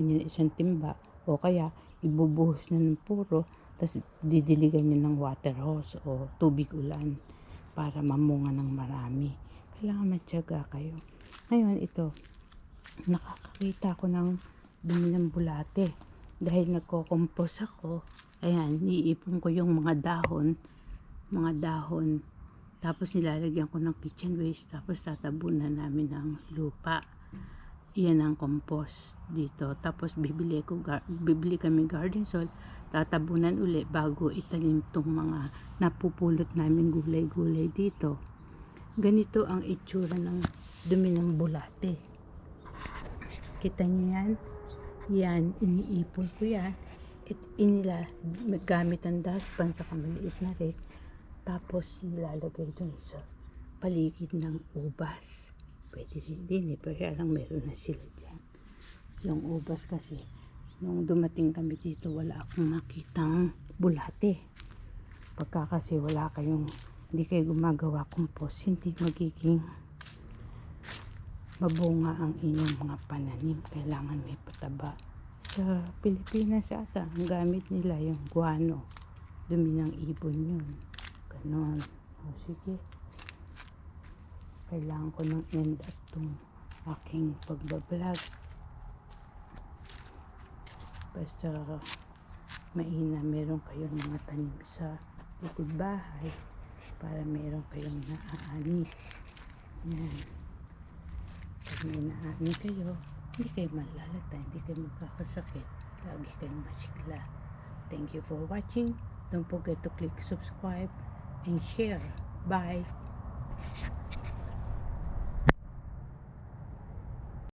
nyo isang timba o kaya ibubuhos na ng puro tapos didiligan nyo ng water hose o tubig ulan para mamunga ng marami. Kailangan matyaga kayo. Ngayon ito, nakakakita ko ng dumi ng bulate. Dahil nagko-compose ako, ayan, niipon ko yung mga dahon, mga dahon, tapos nilalagyan ko ng kitchen waste, tapos tatabunan namin ng lupa. Iyan ang compost dito. Tapos bibili ko, bibili kami garden soil, tatabunan uli bago itanim tong mga napupulot namin gulay-gulay dito. Ganito ang itsura ng dumi ng bulate. Kita niyo yan? Yan, iniipon ko yan. At inila, gamit ang dustpan sa kamaliit na rek. Tapos nilalagay dun sa paligid ng ubas. Pwede rin din eh, kaya lang meron na sila dyan. Yung ubas kasi, nung dumating kami dito, wala akong nakitang bulate. Pagka kasi wala kayong, hindi kayo gumagawa compost, hindi magiging mabunga ang inyong mga pananim. Kailangan may pataba. Sa Pilipinas ata, ang gamit nila yung guano. Dumi ng ibon yun. Ganon. O sige. Kailangan ko ng end at tong aking pagbablog. Basta maina meron kayong mga tanim sa likod bahay para meron kayong naaani. Yan. Pag may naaani kayo, hindi kayo malalata, hindi kayo magkakasakit. Lagi kayong masigla. Thank you for watching. Don't forget to click subscribe and share. Bye!